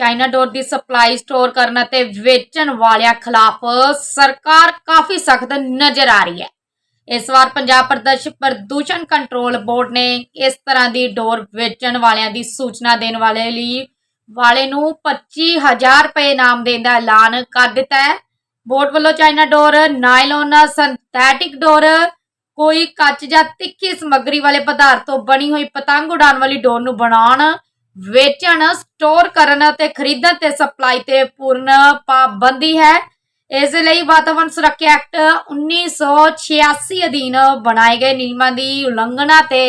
China ਡੋਰ ਦੀ supply store ਕਰਨ ਅਤੇ ਵੇਚਣ ਵਾਲਿਆਂ ਖਿਲਾਫ ਸਰਕਾਰ ਕਾਫੀ ਸਖਤ ਨਜ਼ਰ ਆ ਰਹੀ ਹੈ। ਇਸ ਵਾਰ ਪੰਜਾਬ ਪ੍ਰਦਰਸ਼ ਪ੍ਰਦੂਸ਼ਣ ਕੰਟਰੋਲ ਬੋਰਡ ਨੇ ਇਸ ਤਰ੍ਹਾਂ ਦੀ ਡੋਰ ਵੇਚਣ ਵਾਲਿਆਂ ਦੀ ਸੂਚਨਾ ਦੇਣ ਵਾਲੇ ਲਈ ਵਾਲੇ ਨੂੰ 25000 ਰੁਪਏ ਇਨਾਮ ਦੇਣ ਦਾ ਐਲਾਨ ਕਰ ਦਿੱਤਾ ਹੈ। ਬੋਰਡ ਵੱਲੋਂ ਚਾਈਨਾ ਡੋਰ, ਨਾਇਲੋਨ, ਸਿੰਥੈਟਿਕ ਡੋਰ, ਕੋਈ ਕੱਚ ਜਾਂ ਤਿੱਖੀ ਸਮੱਗਰੀ ਵਾਲੇ ਪਦਾਰਥ ਤੋਂ ਬਣੀ ਹੋਈ ਪਤੰਗ ਉਡਾਉਣ ਵਾਲੀ ਡੋਰ ਨੂੰ ਬਣਾਉਣ ਵੇਚਣ ਸਟੋਰ ਕਰਨ ਅਤੇ ਖਰੀਦਣ ਤੇ ਸਪਲਾਈ ਤੇ ਪੂਰਨ ਪਾਬੰਦੀ ਹੈ। ਇਸ ਲਈ ਵਾਤਾਵਰਣ ਸੁਰੱਖਿਆ ਐਕਟ 1986 ਅਧੀਨ ਬਣਾਏ ਗਏ ਨਿਯਮਾਂ ਦੀ ਉਲੰਘਣਾ ਤੇ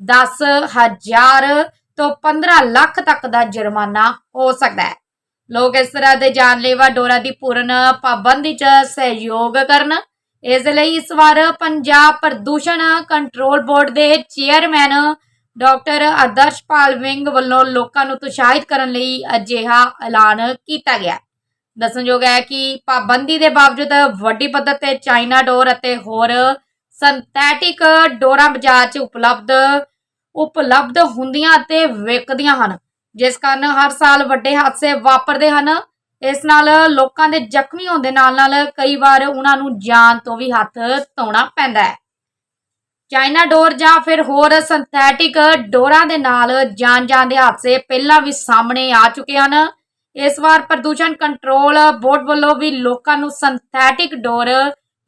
10000 ਤੋਂ 15 ਲੱਖ ਤੱਕ ਦਾ ਜੁਰਮਾਨਾ ਹੋ ਸਕਦਾ ਹੈ। ਲੋਕ ਇਸ ਤਰ੍ਹਾਂ ਦੇ ਜਾਨਲੇਵਾ ਡੋਰਾਂ ਦੀ ਪੂਰਨ ਪਾਬੰਦੀ 'ਚ ਸਹਿਯੋਗ ਕਰਨ। ਇਸ ਲਈ ਇਸ ਵਾਰ ਪੰਜਾਬ ਪ੍ਰਦੂਸ਼ਣ ਕੰਟਰੋਲ ਬੋਰਡ ਦੇ ਚੇਅਰਮੈਨ ਡਾਕਟਰ ਆਦਰਸ਼ਪਾਲ ਵਿੰਗ ਵੱਲੋਂ ਲੋਕਾਂ ਨੂੰ ਉਤਸ਼ਾਹਿਤ ਕਰਨ ਲਈ ਅਜਿਹਾ ਐਲਾਨ ਕੀਤਾ ਗਿਆ। ਦੱਸਣਯੋਗ ਹੈ ਕਿ ਪਾਬੰਦੀ ਦੇ ਬਾਵਜੂਦ ਵੱਡੀ ਪੱਧਰ ਤੇ ਚਾਈਨਾ ਡੋਰ ਅਤੇ ਹੋਰ ਸਿੰਥੈਟਿਕ ਡੋਰਾਂ ਬਾਜ਼ਾਰ 'ਚ ਉਪਲਬਧ ਉਪਲਬਧ ਹੁੰਦੀਆਂ ਅਤੇ ਵਿਕਦੀਆਂ ਹਨ, ਜਿਸ ਕਾਰਨ ਹਰ ਸਾਲ ਵੱਡੇ ਹਾਦਸੇ ਵਾਪਰਦੇ ਹਨ। ਇਸ ਨਾਲ ਲੋਕਾਂ ਦੇ ਜ਼ਖਮੀ ਹੋਣ ਦੇ ਨਾਲ ਨਾਲ ਕਈ ਵਾਰ ਉਹਨਾਂ ਨੂੰ ਜਾਨ ਤੋਂ ਵੀ ਹੱਥ ਧੋਣਾ ਪੈਂਦਾ ਹੈ। ਚਾਈਨਾ ਡੋਰ ਜਾਂ ਫਿਰ ਹੋਰ ਸਿੰਥੈਟਿਕ ਡੋਰਾਂ ਦੇ ਨਾਲ ਜਾਨ ਜਾਨ ਦੇ ਹਾਦਸੇ ਪਹਿਲਾਂ ਵੀ ਸਾਹਮਣੇ ਆ ਚੁੱਕੇ ਹਨ। ਇਸ ਵਾਰ ਪ੍ਰਦੂਸ਼ਣ ਕੰਟਰੋਲ ਬੋਰਡ ਵੱਲੋਂ ਵੀ ਲੋਕਾਂ ਨੂੰ ਸਿੰਥੈਟਿਕ ਡੋਰ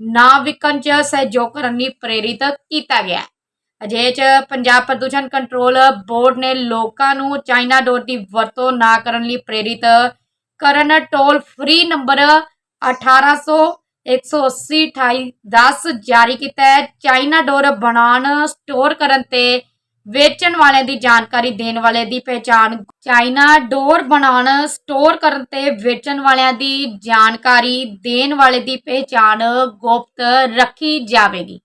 ਨਾ ਵਿਕਣ 'ਚ ਸਹਿਯੋਗ ਕਰਨ ਲਈ ਪ੍ਰੇਰਿਤ ਕੀਤਾ ਗਿਆ ਹੈ। ਅਜੇ 'ਚ ਪੰਜਾਬ ਪ੍ਰਦੂਸ਼ਣ ਕੰਟਰੋਲ ਬੋਰਡ ਨੇ ਲੋਕਾਂ ਨੂੰ ਚਾਈਨਾ ਡੋਰ ਦੀ ਵਰਤੋਂ ਨਾ ਕਰਨ ਲਈ ਪ੍ਰੇਰਿਤ ਕਰਨ। ਟੋਲ ਫ੍ਰੀ ਨੰਬਰ 1800 180 2810 ਜਾਰੀ ਕੀਤਾ ਹੈ। ਚਾਈਨਾ ਡੋਰ ਬਣਾਉਣ, ਸਟੋਰ ਕਰਨ ਤੇ ਵੇਚਣ ਵਾਲਿਆਂ ਦੀ ਜਾਣਕਾਰੀ ਦੇਣ ਵਾਲੇ ਦੀ ਪਹਿਚਾਣ। ਚਾਈਨਾ ਡੋਰ ਬਣਾਉਣ, ਸਟੋਰ ਕਰਨ ਤੇ ਵੇਚਣ ਵਾਲਿਆਂ ਦੀ ਜਾਣਕਾਰੀ ਦੇਣ ਵਾਲੇ ਦੀ ਪਹਿਚਾਣ ਗੁਪਤ ਰੱਖੀ ਜਾਵੇਗੀ।